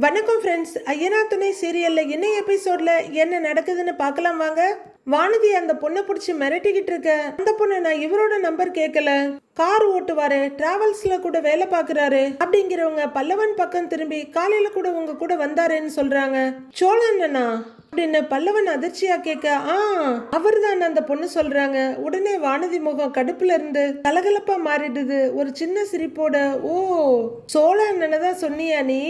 வணக்கம் ஃப்ரெண்ட்ஸ் ஐயனா துணை சீரியலில் என்ன எபிசோட்ல என்ன நடக்குதுன்னு பார்க்கலாம் வாங்க. வானதி அந்த பொண்ணை பிடிச்சி மிரட்டிக்கிட்டு இருக்க. அந்த பொண்ணு நான் இவரோட நம்பர் கேட்கல. கார் ஓட்டுவாரு டிராவல்ஸ்ல கூட வேலை பார்க்குறாரு அப்படிங்கிறவங்க பல்லவன் பக்கம் திரும்பி காலையில கூட உங்க கூட வந்தாருன்னு சொல்றாங்க. அண்ணா அப்படின்னு பல்லவன் அதிர்ச்சியா கேட்க ஆ அவர் தான் அந்த பொண்ணு சொல்றாங்க. உடனே வானதி முகம் கடுப்புல இருந்து கலகலப்பா மாறிடுது. ஒரு சின்ன சிரிப்போட ஓ சோழ அண்ணனை தான் சொன்னியா நீ?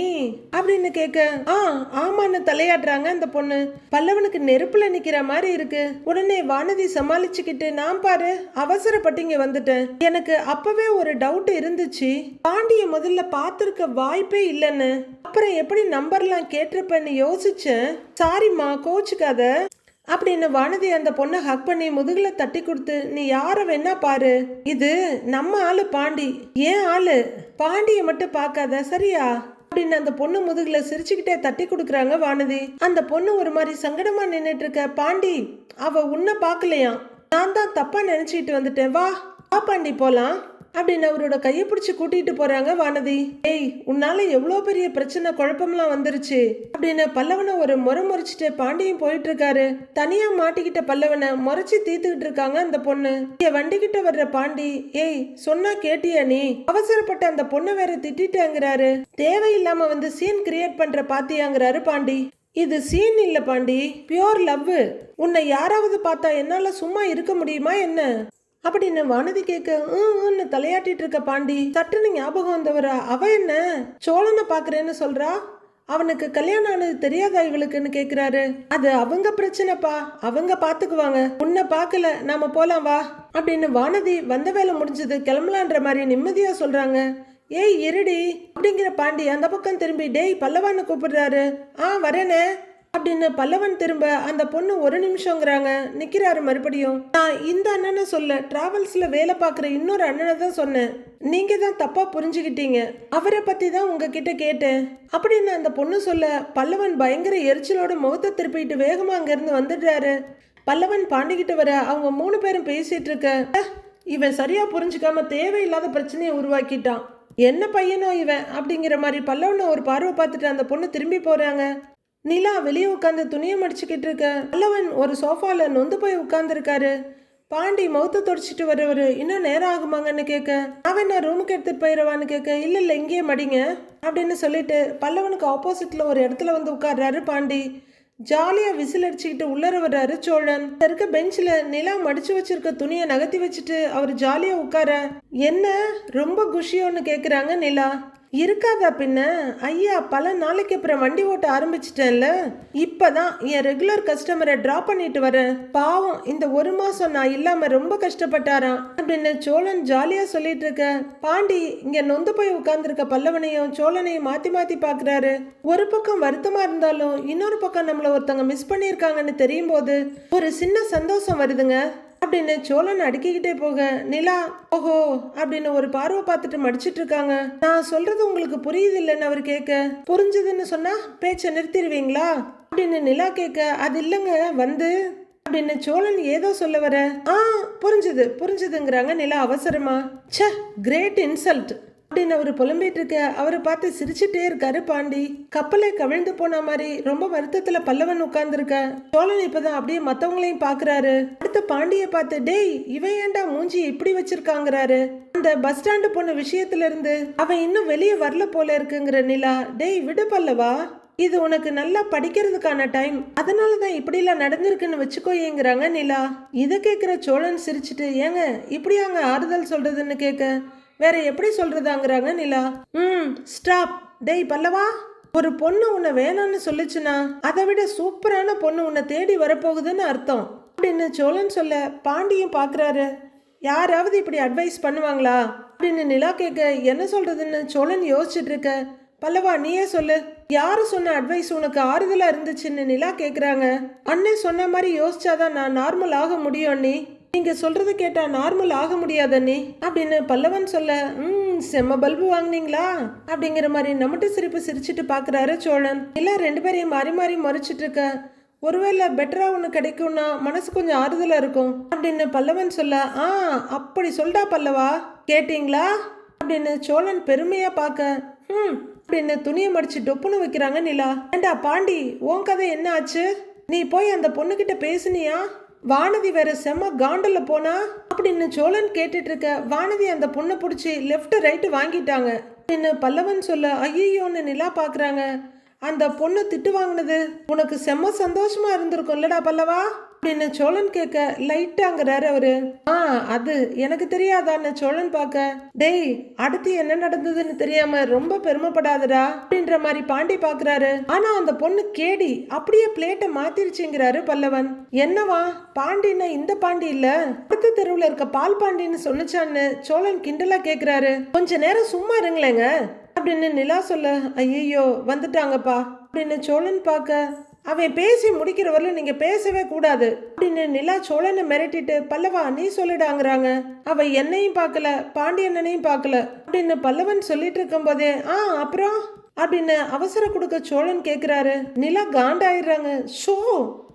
அப்படின்னு கேட்க ஆ ஆமான்னு தலையாடுறாங்க அந்த பொண்ணு. பல்லவனுக்கு நெருப்புல நிக்கிற மாதிரி இருக்கு. உடனே வானதி சமாளிச்சுக்கிட்டு நான் பாரு அவசரப்பட்டு இங்க வந்துட்டேன். எனக்கு அப்பவே ஒரு டவுட் இருந்துச்சு. பாண்டிய முதல்ல பார்த்துருக்க வாய்ப்பே இல்லைன்னு. அப்புறம் எப்படி நம்பர்லாம் கேட்டிருப்பேன்னு யோசிச்சேன். சாரிம்மா கோச்சுக்காத. அப்படின்னு வானதி அந்த பொண்ணை ஹக் பண்ணி முதுகுல தட்டி கொடுத்து நீ யார வேணா பாரு. இது நம்ம ஆளு பாண்டி. ஏன் ஆளு? பாண்டியை மட்டும் பார்க்காத சரியா? அப்படின்னு அந்த பொண்ணு முதுகுல சிரிச்சுக்கிட்டே தட்டி கொடுக்குறாங்க வானதி. அந்த பொண்ணு ஒரு மாதிரி சங்கடமா நின்றுட்டு இருக்க பாண்டி அவ உன்னை பார்க்கலையாம். நான் தான் தப்பா நினைச்சிட்டு வந்துட்டேன். வா வா பாண்டி போலாம். அப்படின்னு அவரோட கையை பிடிச்சி கூட்டிட்டு போறாங்க வானதி. ஏய் உன்னால எவ்வளோ பெரிய பிரச்சனை குழப்பம்லாம் வந்துருச்சு அப்படின்னு பல்லவனை ஒரு முறை முறைச்சிட்டு பாண்டியும் போயிட்டு இருக்காரு தனியா மாட்டிக்கிட்ட பல்லவனை முறைச்சி தீத்துக்கிட்டு இருக்காங்க அந்த பொண்ணு. இங்க வண்டிக்கிட்ட வர்ற பாண்டி ஏய் சொன்னா கேட்டியா நீ? அவசரப்பட்ட அந்த பொண்ணை வேற திட்டாங்கிறாரு தேவையில்லாம வந்து சீன் கிரியேட் பண்ற பாத்தியாங்கிறாரு பாண்டி. இது சீன் இல்ல பாண்டி பியோர் லவ் உன்னை யாராவது பார்த்தா என்னால சும்மா இருக்க முடியுமா என்ன? அப்படின்னு வானதி கேட்க ஊன்னு தலையாட்டிட்டு இருக்க பாண்டி சட்டுன்னு ஞாபகம் வந்தவரா? அவ என்ன? சோழனை பாக்குறேன்னு சொல்றா? அவனுக்கு கல்யாணம் ஆனது தெரியாதா இவளுக்குன்னு கேக்குறாரு. அது அவங்க பிரச்சனைப்பா. அவங்க பாத்துக்குவாங்க. உன்னை பார்க்கல நாம போலாம் வா. அப்படின்னு வானதி வந்த வேலை முடிஞ்சது கிளம்பலான்ற மாதிரி நிம்மதியா சொல்றாங்க. ஏய் இருடி. அப்படிங்கிற பாண்டி அந்த பக்கம் திரும்பி டேய் பல்லவான்னு கூப்பிடுறாரு. ஆ வரேனே. அப்படின்னு பல்லவன் திரும்ப அந்த பொண்ணு ஒரு நிமிஷங்கிறாங்க. நிக்கிறாரு மறுபடியும். நான் இந்த அண்ணனை சொல்ல டிராவல்ஸ்ல வேலை பார்க்குற இன்னொரு அண்ணனை தான் சொன்னேன். நீங்க தான் தப்பா புரிஞ்சுக்கிட்டீங்க. அவரை பத்தி தான் உங்ககிட்ட கேட்டேன். அப்படின்னு அந்த பொண்ணு சொல்ல பல்லவன் பயங்கர எரிச்சலோட முகத்தை திருப்பிட்டு வேகமா அங்கிருந்து வந்துடுறாரு. பல்லவன் பாண்டிக்கிட்ட வர அவங்க மூணு பேரும் பேசிட்டு இருக்க இவன் சரியா புரிஞ்சுக்காம தேவையில்லாத பிரச்சனையை உருவாக்கிட்டான். என்ன பையனோ இவன்? அப்படிங்கிற மாதிரி பல்லவனை ஒரு பார்வை பார்த்துட்டு அந்த பொண்ணு திரும்பி போறாங்க. நிலா வெளியே உட்காந்து துணியை மடிச்சுக்கிட்டு இருக்க. பல்லவன் ஒரு சோஃபால நொந்து போய் உட்காந்துருக்காரு பாண்டி மௌத்த தொடச்சிட்டு வர்றவர் இன்னும் நேரம் ஆகுமாங்கன்னு கேட்க அவன் நான் ரூமுக்கு எடுத்துட்டு போயிடுவான்னு கேட்க இல்ல இல்ல இங்கேயே மடிங்க அப்படின்னு சொல்லிட்டு பல்லவனுக்கு ஆப்போசிட்ல ஒரு இடத்துல வந்து உட்கார்றாரு பாண்டி. ஜாலியா விசில் அடிச்சுக்கிட்டு உள்ளர வர்றாரு சோழன். இருக்க பெஞ்சில் நிலா மடிச்சு வச்சிருக்க துணியை நகர்த்தி வச்சுட்டு அவர் ஜாலியா உட்கார. என்ன? ரொம்ப குஷியோன்னு கேக்குறாங்க நிலா. இருக்காதா பின்ன? ஐயா பல நாளைக்கு அப்புறம் வண்டி ஓட்ட ஆரம்பிச்சிட்டேன்ல. இப்பதான் என் ரெகுலர் கஸ்டமரை ட்ரா பண்ணிட்டு வரேன். பாவம் இந்த ஒரு மாசம் நான் இல்லாம ரொம்ப கஷ்டப்பட்டாராம். அப்படின்னு சோழன் ஜாலியா சொல்லிட்டு இருக்க. பாண்டி இங்க நொந்து போய் உட்கார்ந்துருக்க பல்லவனையும் சோழனையும் மாத்தி மாத்தி பாக்குறாரு. ஒரு பக்கம் வருத்தமா இருந்தாலும் இன்னொரு பக்கம் நம்மள ஒருத்தவங்க மிஸ் பண்ணியிருக்காங்கன்னு தெரியும் போது ஒரு சின்ன சந்தோஷம் வருதுங்க. அப்படின்னு சோழன் அடுக்கிக்கிட்டே போக நிலா ஓஹோ அப்படின்னு ஒரு பார்வை பார்த்துட்டு மடிச்சிட்டு இருக்காங்க. நான் சொல்றது உங்களுக்கு புரியுது இல்லைன்னு அவர் கேட்க புரிஞ்சதுன்னு சொன்னா பேச்சை நிறுத்திடுவீங்களா? அப்படின்னு நிலா கேட்க அது இல்லைங்க வந்து அப்படின்னு சோழன் ஏதோ சொல்ல வர ஆ புரிஞ்சுது புரிஞ்சுதுங்கிறாங்க நிலா அவசரமா. ச்சே கிரேட் இன்சல்ட் அப்படின்னு அவர் புலம்பிட்டு இருக்க அவரை பார்த்து சிரிச்சுட்டே இருக்காரு பாண்டி. கப்பலே கவிழ்ந்து போன மாதிரி ரொம்ப வருத்தத்துல பல்லவன் உட்கார்ந்துருக்க. சோழன் இப்பதான் அப்படியே மத்தவங்களையும் பாக்குறாரு. அடுத்த பாண்டிய பார்த்து டேய் இவன் ஏன்டா மூஞ்சி இப்படி வச்சிருக்காங்கிறாரு? அந்த பஸ் ஸ்டாண்டு போன விஷயத்துல இருந்து அவன் இன்னும் வெளியே வரல போல இருக்குங்கிற நிலா டேய் விடு பல்லவா. இது உனக்கு நல்லா படிக்கிறதுக்கான டைம். அதனால தான் இப்படிலாம் நடந்திருக்குன்னு வச்சுக்கோயேங்கிறாங்க நிலா. இதை கேட்குற சோழன் சிரிச்சிட்டு ஏங்க இப்படியாங்க ஆறுதல் சொல்றதுன்னு கேட்க வேற எப்படி சொல்றதாங்கிறாங்க நிலா. ம் ஸ்டாப் டேய் பல்லவா. ஒரு பொண்ணு உன்னை வேணாம்னு சொல்லுச்சுன்னா அதை விட சூப்பரான பொண்ணு உன்னை தேடி வரப்போகுதுன்னு அர்த்தம். அப்படின்னு சோழன் சொல்ல பாண்டியும் பார்க்கறாரு யாராவது இப்படி அட்வைஸ் பண்ணுவாங்களா? அப்படின்னு நிலா கேட்க என்ன சொல்றதுன்னு சோழன் யோசிச்சுட்டு இருக்க. பல்லவா நீயே சொல்லு. யாரு சொன்ன அட்வைஸ் உனக்கு ஆறுதலா இருந்துச்சுன்னு நிலா கேக்குறாங்க. அண்ணன் சொன்ன மாதிரி யோசிச்சாதான் நான் நார்மல் ஆக முடியும் நீ நீங்க சொல்கிறத கேட்டா நார்மல் ஆக முடியாதண்ணே நீ அப்படின்னு பல்லவன் சொல்ல ம் செம்ம பல்பு வாங்கினீங்களா? அப்படிங்கிற மாதிரி நம்மட்டு சிரிப்பு சிரிச்சிட்டு பாக்குறாரு சோழன். எல்லாம் ரெண்டு பேரையும் மாறி மாறி மறைச்சிட்டு இருக்க ஒருவேளை பெட்டரா ஒன்று கிடைக்கும்னா மனசு கொஞ்சம் ஆறுதலா இருக்கும். அப்படின்னு பல்லவன் சொல்ல ஆ அப்படி சொல்டா பல்லவா கேட்டீங்களா? அப்படின்னு சோழன் பெருமையா பார்க்க ம் அப்படின்னு துணியை மடிச்சு டொப்புன்னு வைக்கிறாங்க நிலா. ஏண்டா பாண்டி உன் கதை என்ன ஆச்சு? நீ போய் அந்த பொண்ணுகிட்ட பேசுனியா? வானதி வேற செம்ம காண்டில் போனா? அப்படின்னு சோழன் கேட்டுட்டு இருக்க வானதி அந்த பொண்ணை பிடிச்சி லெஃப்ட் ரைட்டு வாங்கிட்டாங்க. அப்படின்னு பல்லவன் சொல்ல ஐயோன்னு நிலா பாக்குறாங்க. அந்த பொண்ணு திட்டு வாங்கினது. உனக்கு செம்ம சந்தோஷமா இருந்திருக்கும்லடா பல்லவா? அப்படின்னு சோழன் கேட்க லைட்டாங்கிறாரு அவரு. ஆ அது எனக்கு தெரியாதான்னு சோழன் பார்க்க டேய் அடுத்து என்ன நடந்ததுன்னு தெரியாம ரொம்ப பெருமைப்படாதடா. அப்படின்ற மாதிரி பாண்டி பாக்குறாரு ஆனா அந்த பொண்ணு கேடி அப்படியே பிளேட்டை மாத்திருச்சுங்கிறாரு பல்லவன். என்னவா? பாண்டின்னா இந்த பாண்டி இல்ல? அடுத்த தெருவுல இருக்க பால் பாண்டின்னு சொன்னுச்சான்னு சோழன் கிண்டலா கேக்குறாரு கொஞ்ச நேரம் சும்மா இருங்களேங்க. அப்படின்னு நிலா சொல்ல ஐயோ வந்துட்டாங்கப்பா. அப்படின்னு சோழன் பார்க்க அவன் பேசி முடிக்கிற வரல நீங்க பேசவே கூடாது. அப்படின்னு நிலா சோழனை மிரட்டிட்டு பல்லவா நீ சொல்லிடாங்கிறாங்க. அவ என்னையும் பார்க்கல பாண்டியண்ணனையும் பார்க்கல. அப்படின்னு பல்லவன் சொல்லிட்டு இருக்கும்போதே ஆ அப்புறம்? அப்படின்னு அவசர கொடுக்க சோழன் கேட்குறாரு நிலா காண்டாயிடுறாங்க. ஷோ!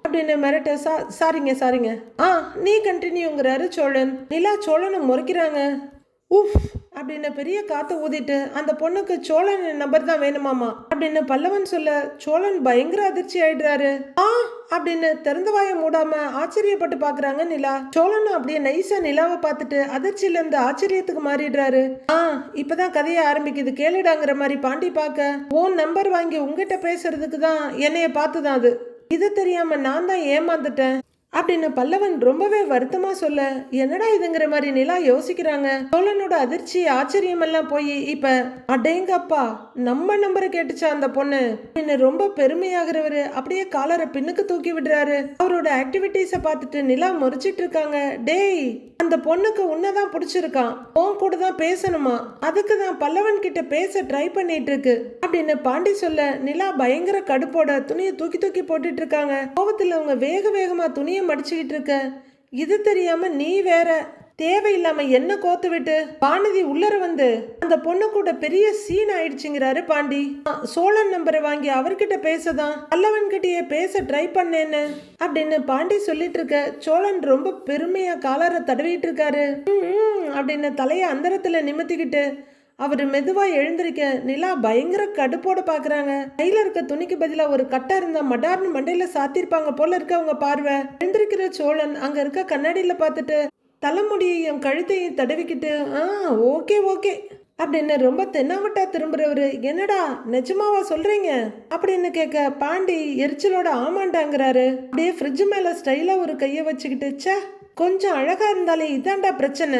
அப்படின்னு மிரட்ட சா சாரிங்க சாரிங்க. ஆ நீ கண்டினியூங்கிறாரு சோழன். நிலா சோழனை முறைக்கிறாங்க. உஃப் அப்படின்னு பெரிய காற்று ஊதிட்டு அந்த பொண்ணுக்கு சோழன் நம்பர் தான் வேணுமாமா? அப்படின்னு பல்லவன் சொல்ல சோழன் பயங்கர அதிர்ச்சி ஆயிடுறாரு. ஆ அப்படின்னு திறந்த வாயை மூடாம ஆச்சரியப்பட்டு பாக்குறாங்க நிலா. சோழன் அப்படியே நைஸா நிலாவை பார்த்துட்டு அதிர்ச்சியில இருந்து ஆச்சரியத்துக்கு மாறிடுறாரு. ஆ இப்பதான் கதையை ஆரம்பிக்குது. கேளுடாங்கிற மாதிரி பாண்டி பார்க்க உன் நம்பர் வாங்கி உங்ககிட்ட பேசுறதுக்கு தான் என்னைய பார்த்துதான் அது. இது தெரியாம நான் தான் ஏமாந்துட்டேன். அப்படின்னு பல்லவன் ரொம்பவே வருத்தமா சொல்ல என்னடா இதுங்கிற மாதிரி நிலா யோசிக்கிறாங்க? சோழனோட அதிர்ச்சி ஆச்சரியம் எல்லாம் போய் இப்ப அடேங்கப்பா நம்ம நம்பரை கேட்டுச்சா அந்த பொண்ணு? அப்படின்னு ரொம்ப பெருமையாகிறவரு அப்படியே காலரை பின்னுக்கு தூக்கி விடுறாரு. அவரோட ஆக்டிவிட்டீஸ பார்த்துட்டு நிலா முறிச்சிட்டு இருக்காங்க டேய் அந்த பொண்ணுக்கு உன்னதான் பிடிச்சிருக்கான். உன் கூட தான் பேசணுமா? அதுக்கு தான் பல்லவன் கிட்ட பேச ட்ரை பண்ணிட்டு இருக்கு அப்படின்னு பாண்டி சொல்ல நிலா பயங்கர கடுப்போட துணியை தூக்கி தூக்கி போட்டுட்டு இருக்காங்க கோவத்துல அவங்க வேக வேகமா துணியை மடிச்சுக்கிட்டு இருக்க? இது தெரியாம நீ வேற. தேவையில்லாம என்ன கோத்து விட்டு? பானதி உள்ளர வந்து அந்த பொண்ணு கூட பெரிய சீன் ஆயிடுச்சுங்கிறாரு பாண்டி. சோழன் நம்பரை வாங்கி அவர்கிட்ட பேசதான். பல்லவன் கிட்டயே பேச ட்ரை பண்ணேன்னு. அப்படின்னு பாண்டி சொல்லிட்டு இருக்க சோழன் ரொம்ப பெருமையா காலரை தடவிட்டு இருக்காரு. ம், அப்படின்னு தலைய அந்தரத்துல நிமித்திக்கிட்டு அவர் மெதுவாக எழுந்திருக்க நிலா பயங்கர கடுப்போடு பார்க்குறாங்க கையில் இருக்க துணிக்கு பதிலாக ஒரு கட்டா இருந்தால் மடார்னு மண்டையில் சாத்திருப்பாங்க போல இருக்க அவங்க பார்வை. எழுந்திருக்கிற சோழன் அங்கே இருக்க கண்ணாடியில் பார்த்துட்டு தலைமுடியையும் கழுத்தையும் தடவிக்கிட்டு ஆ ஓகே ஓகே அப்படின்னு ரொம்ப தென்னாவட்டா திரும்புறவர் என்னடா நிஜமாவா சொல்றீங்க? அப்படின்னு கேட்க பாண்டி எரிச்சலோட ஆமாண்டாங்கிறாரு. அப்படியே ஃப்ரிட்ஜ் மேல ஸ்டைலா ஒரு கையை வச்சுக்கிட்டு ச்சே கொஞ்சம் அழகா இருந்தாலே இதாண்டா பிரச்சனை.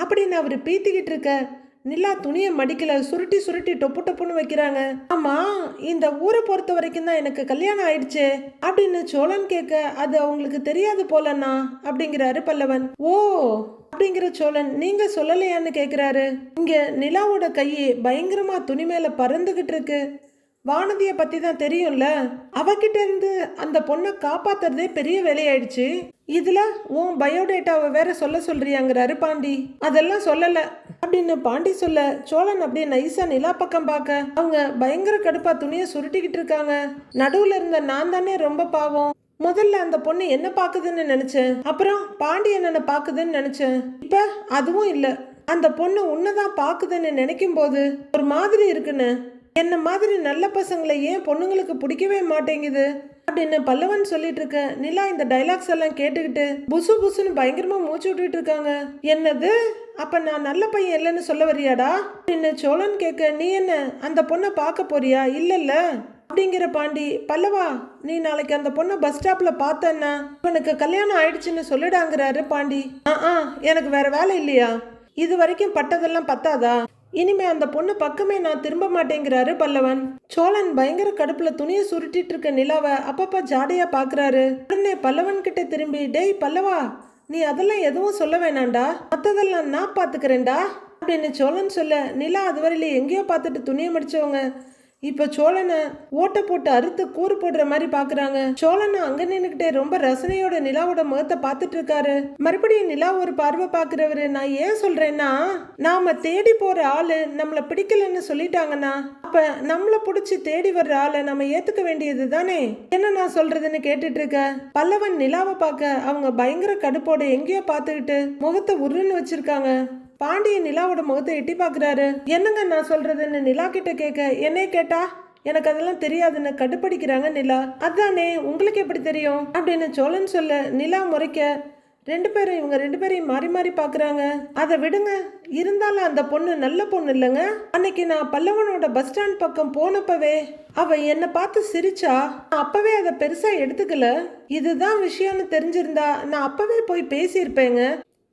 அப்படின்னு அவர் பீத்திக்கிட்டு இருக்க நிலா துணியை மடிக்கல சுருட்டி சுருட்டி டொப்பு டொப்புன்னு வைக்கிறாங்க. ஆமா இந்த ஊரை பொறுத்த வரைக்கும் தான் எனக்கு கல்யாணம் ஆயிடுச்சு அப்படின்னு சோழன் கேட்க அது அவங்களுக்கு தெரியாது போலண்ணா அப்படிங்கிறாரு பல்லவன். ஓ அப்படிங்கிற சோழன் நீங்க சொல்லலையான்னு கேக்குறாரு இங்க நிலாவோட கை பயங்கரமா துணி மேல பறந்துகிட்டு இருக்கு. வானதியை பத்தி தான் தெரியும்ல அவகிட்ட இருந்து அந்த பொண்ணை காப்பாத்துறதே பெரிய வேலையாயிடுச்சு. இதில் உன் பயோடேட்டாவை வேற சொல்ல சொல்றியாங்கிறாரு பாண்டி. அதெல்லாம் சொல்லலை. அப்படின்னு பாண்டி சொல்ல சோழன் அப்படியே நைஸா நிலா பக்கம் பார்க்க அவங்க பயங்கர கடுப்பா துணியை சுருட்டிக்கிட்டு இருக்காங்க. நடுவில் இருந்த நான் தானே ரொம்ப பாவம். முதல்ல அந்த பொண்ணு என்ன பார்க்குதுன்னு நினச்சேன். அப்புறம் பாண்டி என்னென்ன பார்க்குதுன்னு நினச்சேன். இப்போ அதுவும் இல்லை. அந்த பொண்ணு உன்னதான் பார்க்குதுன்னு நினைக்கும் போது ஒரு மாதிரி இருக்குன்னு. என்ன மாதிரி நல்ல பசங்களை ஏன் பொண்ணுங்களுக்கு பிடிக்கவே மாட்டேங்குது? அப்படின்னு பல்லவன் சொல்லிட்டு இருக்க. நிலா இந்த டைலாக்ஸ் எல்லாம் கேட்டுக்கிட்டு புசு புசுன்னு பயங்கரமா மூச்சு விட்டுட்டு இருக்காங்க. என்னது? அப்ப நான் நல்ல பையன் இல்லைன்னு சொல்ல வரியாடா? அப்படின்னு சோழன் கேட்க நீ என்ன அந்த பொண்ணை பார்க்க போறியா? இல்லல்ல அப்படிங்கிற பாண்டி பல்லவா நீ நாளைக்கு அந்த பொண்ணை பஸ் ஸ்டாப்ல பார்த்தன்னா உனக்கு கல்யாணம் ஆயிடுச்சுன்னு சொல்லிடாங்கிறாரு பாண்டி. ஆ ஆ எனக்கு வேற வேலை இல்லையா? இது வரைக்கும் பட்டதெல்லாம் பத்தாதா? இனிமே அந்த பொண்ணு பக்கமே நான் திரும்ப மாட்டேங்கிறாரு பல்லவன். சோழன் பயங்கர கடுப்புல துணியை சுருட்டிட்டு இருக்க நிலாவை அப்பப்போ ஜாடையா பாக்குறாரு. உடனே பல்லவன் கிட்ட திரும்பி டேய் பல்லவா நீ அதெல்லாம் எதுவும் சொல்ல வேணாம்டா. மற்றதெல்லாம் நான் பாத்துக்கிறேன்டா. அப்படின்னு சோழன் சொல்ல நிலா அதுவரையில எங்கேயோ பார்த்துட்டு துணியை மடிச்சவங்க. இப்ப சோழனை ஓட்ட போட்டு அறுத்து கூறு போடுற மாதிரி பாக்குறாங்க. சோழனை அங்க நின்னுகிட்டே ரொம்ப ரசனையோட நிலாவோட முகத்தை பார்த்துட்டு இருக்காரு. மறுபடியும் நிலா ஒரு பார்வை பாக்குறவரு நான் ஏன் சொல்றேன்னா நாம தேடி போற ஆளு நம்மள பிடிக்கலன்னு சொல்லிட்டாங்கன்னா அப்ப நம்மள புடிச்சு தேடி வர்ற ஆளை நம்ம ஏத்துக்க வேண்டியது தானே? என்ன நான் சொல்றதுன்னு கேட்டுட்டு இருக்க? பல்லவன் நிலாவை பார்க்க அவங்க பயங்கர கடுப்போட எங்கேயோ பார்த்துக்கிட்டு முகத்தை உருன்னு வச்சிருக்காங்க. பாண்டியன் நிலாவோட முகத்தை எட்டி பார்க்குறாரு. என்னங்க நான் சொல்றதுன்னு நிலா கிட்ட கேட்க என்னே கேட்டா? எனக்கு அதெல்லாம் தெரியாதுன்னு கட்டுப்படிக்கிறாங்க நிலா. அதானே உங்களுக்கு எப்படி தெரியும்? அப்படின்னு சோழன் சொல்ல நிலா முறைக்க ரெண்டு பேரும் இவங்க ரெண்டு பேரையும் மாறி மாறி பார்க்குறாங்க. அதை விடுங்க. இருந்தாலும் அந்த பொண்ணு நல்ல பொண்ணு இல்லைங்க. அன்னைக்கு நான் பல்லவனோட பஸ் ஸ்டாண்ட் பக்கம் போனப்பவே அவ என்னை பார்த்து சிரிச்சா நான் அப்பவே அதை பெருசா எடுத்துக்கல. இதுதான் விஷயம்னு தெரிஞ்சிருந்தா நான் அப்பவே போய் பேசியிருப்பேங்க.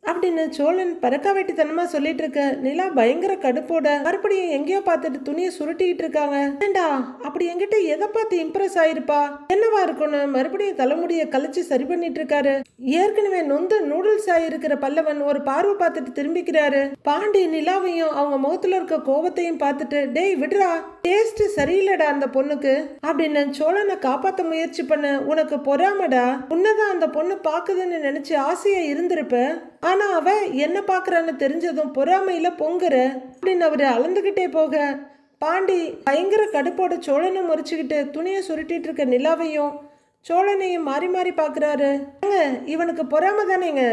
அப்படின்னு சோழன் பறக்க வெட்டித்தனமா சொல்லிட்டு இருக்க நிலா பயங்கர கடுப்போட மறுபடியும் எங்கேயோ பார்த்துட்டு துணியை சுருட்டிக்கிட்டு இருக்காங்க. ஏண்டா அப்படி என்கிட்ட எதை பார்த்து இம்ப்ரெஸ் ஆயிருப்பா? என்னவா இருக்கணும் மறுபடியும் தலைமுடிய கழிச்சு சரி பண்ணிட்டு இருக்காரு ஏற்கனவே நொந்து நூடுல்ஸ் ஆயிருக்கிற பல்லவன் ஒரு பார்வை பார்த்துட்டு திரும்பிக்கிறாரு. பாண்டி நிலாவையும் அவங்க முகத்துல இருக்க கோபத்தையும் பார்த்துட்டு டேய் விடுறா டேஸ்ட் சரியில்லடா அந்த பொண்ணுக்கு. அப்படின்னு சோழனை காப்பாத்த முயற்சி பண்ண உனக்கு பொறாமடா. உன்னதான் அந்த பொண்ணு பாக்குதுன்னு நினைச்சு ஆசையா இருந்திருப்ப. ஆனா அவ என்ன பாக்குறான்னு தெரிஞ்சதும் பொறாமையில பொங்குற. அப்படின்னு அவர் அளந்துகிட்டே போக. பாண்டி பயங்கர கடுப்போட சோழனை முறிச்சுக்கிட்டு துணியை சுருட்டிட்டு இருக்க நிலாவையும் சோழனையும் மாறி மாறி பாக்குறாரு. இவனுக்கு பொறாம தானேங்க?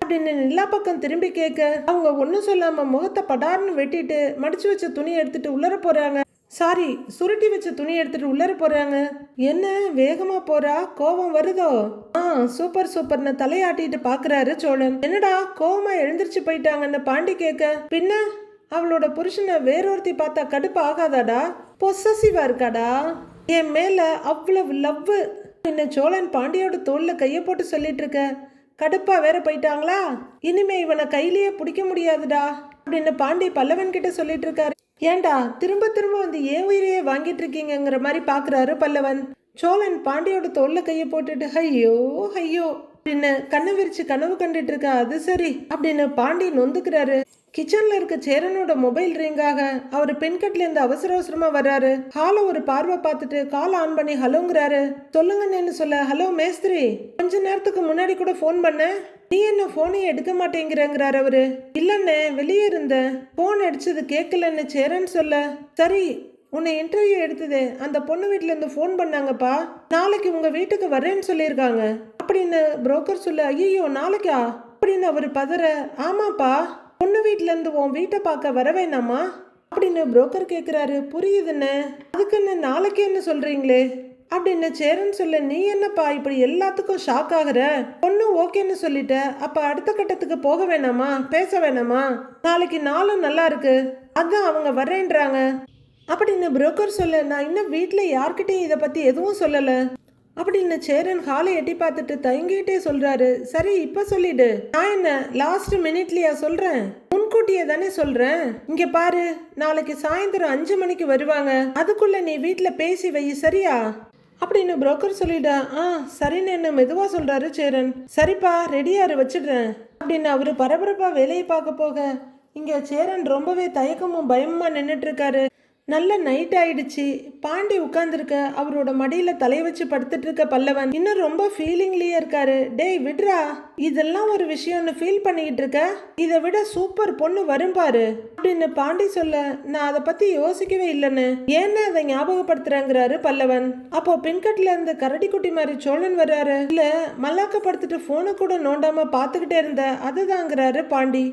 அப்படின்னு நிலா பக்கம் திரும்பி கேட்க அவங்க ஒன்றும் சொல்லாம முகத்தை படார்னு வெட்டிட்டு மடிச்சு வச்ச துணி எடுத்துட்டு உள்ளர போறாங்க. சாரி சுருட்டி வச்ச துணி எடுத்துட்டு உள்ளர போறாங்க. என்ன வேகமா போறா? கோபம் வருதோ? ஆ சூப்பர் சூப்பர்னு தலையாட்டிட்டு பாக்குறாரு சோழன். என்னடா கோபமா எழுந்திருச்சு போயிட்டாங்கன்னு பாண்டி கேட்க பின்ன அவளோட புருஷனை வேறொருத்தி பார்த்தா கடுப்பு ஆகாதாடா? பொசசிவா இருக்காடா? என் மேல அவ்வளவு லவ் என்ன சோழன் பாண்டியோட தோல்ல கைய போட்டு சொல்லிட்டு இருக்க. கடுப்பா வேற போயிட்டாங்களா? இனிமே இவனை கையிலேயே பிடிக்க முடியாதுடா. அப்படின்னு பாண்டி பல்லவன் கிட்ட சொல்லிட்டு இருக்காரு. ஏன்டா திரும்ப திரும்ப வந்து ஏன் உயிரையே வாங்கிட்டு இருக்கீங்கிற மாதிரி பார்க்குறாரு பல்லவன். சோழன் பாண்டியோட தோல்ல கையை போட்டுட்டு ஐயோ ஐயோ அப்படின்னு கண்ணை விரிச்சு கனவு கண்டுட்டு இருக்கா அது சரி அப்படின்னு பாண்டி நொந்துக்கிறாரு. கிச்சன்ல இருக்க சேரனோட மொபைல் ரிங்காக அவர் பெண்கட்ல இருந்து அவசர அவசரமா வர்றாரு. ஹால ஒரு பார்வை பார்த்துட்டு கால் ஆன் பண்ணி ஹலோங்கிறாரு. சொல்லுங்கன்னு சொல்ல ஹலோ மேஸ்திரி கொஞ்ச நேரத்துக்கு முன்னாடி கூட ஃபோன் பண்ண? நீ என்ன போனே எடுக்க மாட்டேங்கிறங்கிறார் அவரு. இல்லைண்ணே வெளியே இருந்தேன் போன் அடிச்சது கேட்கலன்னு சேரன் சொல்ல சரி உன்னை இன்டர்வியூ எடுத்தது. அந்த பொண்ணு வீட்ல இருந்து ஃபோன் பண்ணாங்கப்பா. நாளைக்கு உங்க வீட்டுக்கு வரேன்னு சொல்லியிருக்காங்க. அப்படின்னு புரோக்கர் சொல்ல ஐயோ நாளைக்கா? அப்படின்னு அவர் பதற ஆமாப்பா. பொண்ணு வீட்டிலேருந்து உன் வீட்டை பார்க்க வர வேணாமா? அப்படின்னு புரோக்கர் கேட்குறாரு புரியுதுன்னு அதுக்கு என்ன நாளைக்கு என்ன சொல்கிறீங்களே அப்படின்னு சேரன் சொல்ல நீ என்னப்பா இப்படி எல்லாத்துக்கும் ஷாக் ஆகுற? பொண்ணு ஓகேன்னு சொல்லிட்ட. அப்ப அடுத்த கட்டத்துக்கு போக வேணாமா? பேச வேணாமா? நாளைக்கு நாளும் நல்லா இருக்கு. அதான் அவங்க வரேன்றாங்க அப்படின்னு புரோக்கர் சொல்ல நான் இன்னும் வீட்டில் யார்கிட்டையும் இதை பற்றி எதுவும் சொல்லலை. அப்படின்னு சேரன் ஹாலை எட்டி பார்த்துட்டு தயங்கிட்டே சொல்றாரு. சரி இப்ப சொல்லிடு. நான் என்ன லாஸ்ட் மினிட்லயா சொல்றேன்? முன்கூட்டியே தானே சொல்றேன். இங்க பாரு நாளைக்கு சாயந்தரம் அஞ்சு மணிக்கு வருவாங்க. அதுக்குள்ள நீ வீட்டுல பேசி வை சரியா? அப்படின்னு புரோக்கர் சொல்லிட்டா ஆ சரின்னு என்ன மெதுவா சொல்றாரு சேரன். சரிப்பா ரெடியாரு வச்சிடுறேன். அப்படின்னு அவரு பரபரப்பா வேலையை பார்க்க போக இங்க சேரன் ரொம்பவே தயக்கமும் பயமுமா நின்றுட்டு இருக்காரு. நல்ல நைட் ஆயிடுச்சு. பாண்டி உட்காந்துருக்க அவரோட மடியில தலைய வச்சு படுத்துட்டு இருக்க பல்லவன் இன்னும் ரொம்ப ஃபீலிங்லயே இருக்காரு. டேய் விட்ரா இதெல்லாம் ஒரு விஷயம்னு ஃபீல் பண்ணிக்கிட்டு இருக்க இதை விட சூப்பர் பொண்ணு வரும் பாரு. அப்படின்னு பாண்டி சொல்ல நான் அதை பத்தி யோசிக்கவே இல்லைன்னு. ஏன்னு அதை ஞாபகப்படுத்துறாங்கிறாரு பல்லவன். அப்போ பின்கட்ல இருந்து கரடி குட்டி மாதிரி சோழன் வர்றாரு. இல்ல மல்லாக்க படுத்துட்டு போனை கூட நோண்டாம பாத்துக்கிட்டே இருந்த அதுதாங்கிறாரு பாண்டி.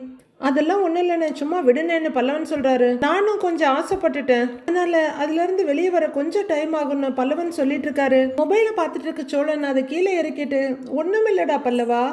அதெல்லாம் ஒன்றும் இல்லைண்ணே சும்மா விடுனேன்னு பல்லவன் சொல்கிறாரு நானும் கொஞ்சம் ஆசைப்பட்டுட்டேன். அதனால் அதுலேருந்து வெளியே வர கொஞ்சம் டைம் ஆகும்னு பல்லவன் சொல்லிட்டு இருக்காரு மொபைலை பார்த்துட்டு இருக்க சோழன் அதை கீழே இறக்கிட்டு ஒண்ணுமில்லடா பல்லவா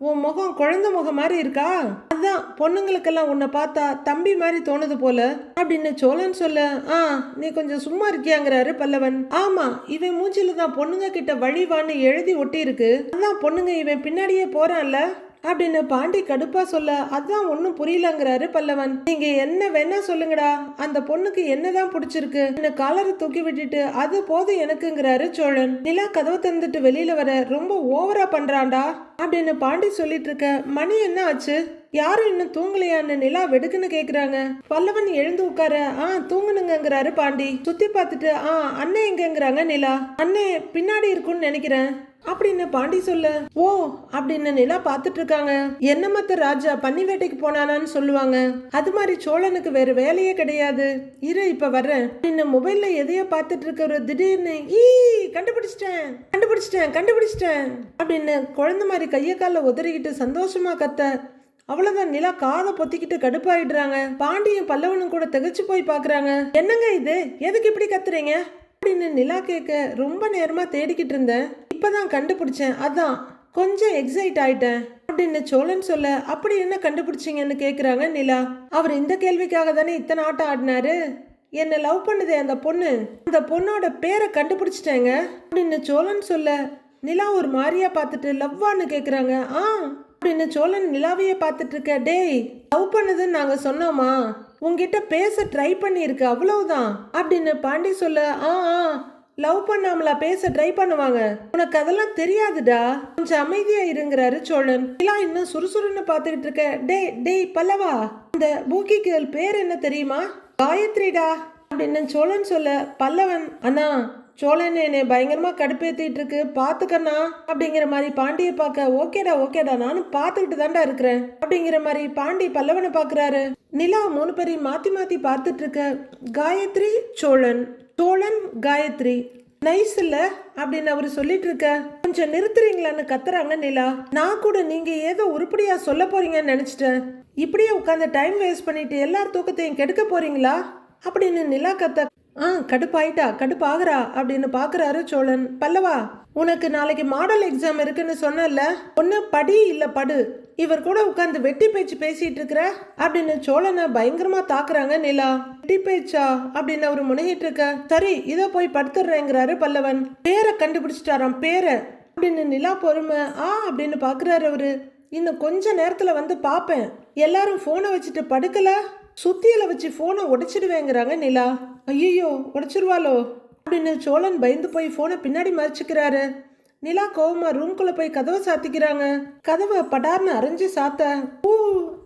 உன் முகம் குழந்தை முகம் மாதிரி இருக்கா? அதான் பொண்ணுங்களுக்கெல்லாம் உன்னை பார்த்தா தம்பி மாதிரி தோணுது போல. அப்படின்னு சோழன் சொல்ல ஆ நீ கொஞ்சம் சும்மா இருக்கியாங்கிறாரு பல்லவன். ஆமா இவன் மூஞ்சில தான் பொண்ணுங்க கிட்ட வழிவான்னு எழுதி ஒட்டி இருக்கு அதான் பொண்ணுங்க இவன் பின்னாடியே போறான்ல. அப்படின்னு பாண்டி கடுப்பா சொல்ல அதான் ஒன்றும் புரியலங்கிறாரு பல்லவன். நீங்க என்ன வேணா சொல்லுங்கடா. அந்த பொண்ணுக்கு என்னதான் பிடிச்சிருக்கு? என்ன காலரை தூக்கி விட்டுட்டு அது போதும் எனக்குங்கிறாரு சோழன். நிலா கதவை திறந்துட்டு வெளியில வர ரொம்ப ஓவரா பண்றான்டா. அப்படின்னு பாண்டி சொல்லிட்டு இருக்க மணி என்ன ஆச்சு? யாரும் இன்னும் தூங்கலையான்னு நிலா வெடுக்குன்னு கேக்குறாங்க. பல்லவன் எழுந்து உட்கார ஆ தூங்குனுங்கிறாரு பாண்டி. சுத்தி பார்த்துட்டு ஆ அண்ணன் எங்கங்கிறாங்க நிலா? அண்ணே பின்னாடி இருக்கும்னு நினைக்கிறேன். அப்படின்னு பாண்டி சொல்ல? ஓ அப்படின்னு நிலா பார்த்துட்டு இருக்காங்க என்னமத்த ராஜா பன்னி வேட்டைக்கு போனானான்னு சொல்லுவாங்க. அது மாதிரி சோழனுக்கு வேற வேலையே கிடையாது. இரு இப்ப வர்றேன். அப்படின்னு மொபைல்ல எதையோ பார்த்துட்டு இருக்கிற திடீர்னு ஈ கண்டுபிடிச்சிட்டேன் கண்டுபிடிச்சிட்டேன் கண்டுபிடிச்சிட்டேன் அப்படின்னு குழந்தை மாதிரி கைய கால உதறிக்கிட்டு சந்தோஷமா கத்த. அவ்வளவுதான் நிலா காதை பொத்திக்கிட்டு கடுப்பாயிடுறாங்க. பாண்டியும் பல்லவனும் கூட திகச்சு போய் பாக்குறாங்க என்னங்க இது? எதுக்கு இப்படி கத்துறீங்க? அப்படின்னு நிலா கேட்க ரொம்ப நேரமா தேடிக்கிட்டு இருந்தேன். இப்போ தான் கண்டுபிடிச்சேன். அதான் கொஞ்சம் எக்ஸைட் ஆயிட்டேன். அப்படின்னு சோழன் சொல்ல அப்படி என்ன கண்டுபிடிச்சிங்கன்னு கேட்குறாங்க நிலா. அவர் இந்த கேள்விக்காக தானே இத்தனை ஆட்டம் ஆடினாரு? என்ன லவ் பண்ணுதே அந்த பொண்ணு. அந்த பொண்ணோட பேரை கண்டுபிடிச்சிட்டேங்க. அப்படின்னு சோழன் சொல்ல நிலா ஒரு மாதிரியா பார்த்துட்டு லவ்வான்னு கேட்குறாங்க ஆ. அப்படின்னு சோழன் நிலாவையே பார்த்துட்டு இருக்க டேய் லவ் பண்ணுதுன்னு நாங்கள் சொன்னோமா? உங்ககிட்ட பேச ட்ரை பண்ணியிருக்கு அவ்வளவுதான். அப்படின்னு பாண்டி சொல்ல ஆ ஆ. லவ் பண்ணாமலா பேச ட்ரை பண்ணுவாங்க. உனக்கு அதெல்லாம் தெரியாதுடா. கொஞ்சம் அமைதியா இருங்கிறாரு சோழன். நிலா இன்னும் சுறுசுறுன்னு பாத்துக்கிட்டு இருக்க. டேய் டேய் பல்லவா. இந்த பூக்கி கேர்ள் பேர் என்ன தெரியுமா? காயத்ரிடா. அப்படின்னு சோழன் சொல்ல பல்லவன் அண்ணா சோழன் என்னை பயங்கரமா கடுப்பேத்திட்டு இருக்கு. பாத்துக்கண்ணா அப்படிங்கிற மாதிரி பாண்டியை பார்க்க ஓகேடா ஓகேடா நானும் பாத்துக்கிட்டு தாண்டா இருக்கிறேன். அப்படிங்கிற மாதிரி பாண்டி பல்லவனை பாக்குறாரு நிலா மூணு பேரையும் மாத்தி மாத்தி பார்த்துட்டு இருக்க. காயத்ரி சோழன். சோழன் காயத்ரி நைஸ் இல்ல அப்படின்னு அவர் சொல்லிட்டு இருக்க கொஞ்சம் நிறுத்துறீங்களான்னு கத்துறாங்க நிலா. நான் கூட நீங்க ஏதோ உருப்படியா சொல்ல போறீங்கன்னு நினைச்சிட்டேன். இப்படியே உட்காந்து டைம் வேஸ்ட் பண்ணிட்டு எல்லார் தூக்கத்தையும் கெடுக்க போறீங்களா? அப்படின்னு நிலா கத்த ஆ கடுப்பாயிட்டா கடுப்பாகிறா அப்படின்னு பாக்குறாரு சோழன். பல்லவா உனக்கு நாளைக்கு மாடல் எக்ஸாம் இருக்குன்னு சொன்னல ஒன்னு படி இல்ல படு. இவர் கூட உட்காந்து வெட்டி பேச்சு பேசிட்டு இருக்கிற அப்படின்னு சோழனை பயங்கரமா தாக்குறாங்க நிலா. வெட்டி பேச்சா அப்படின்னு அவரு முனகிட்டு இருக்க. சரி இதோ போய் படுத்துடுறேங்கிறாரு பல்லவன். பேரை கண்டுபிடிச்சிட்டாராம் பேரை. அப்படின்னு நிலா பொறுமை ஆ அப்படின்னு பாக்குறாரு அவரு. இன்னும் கொஞ்ச நேரத்துல வந்து பாப்பேன். எல்லாரும் போனை வச்சுட்டு படுக்கல. சுத்தியில வச்சு போனை உடைச்சிடுவேங்கிறாங்க நிலா. ஐயோ உடைச்சிருவாளோ? அப்படின்னு சோழன் பயந்து போய் போனை பின்னாடி மறைச்சிக்கிறாரு. நிலா கோவமா ரூம்குள்ள போய் கதவை சாத்திக்கிறாங்க. கதவை படார்னு அரைஞ்சு சாத்த. ஊ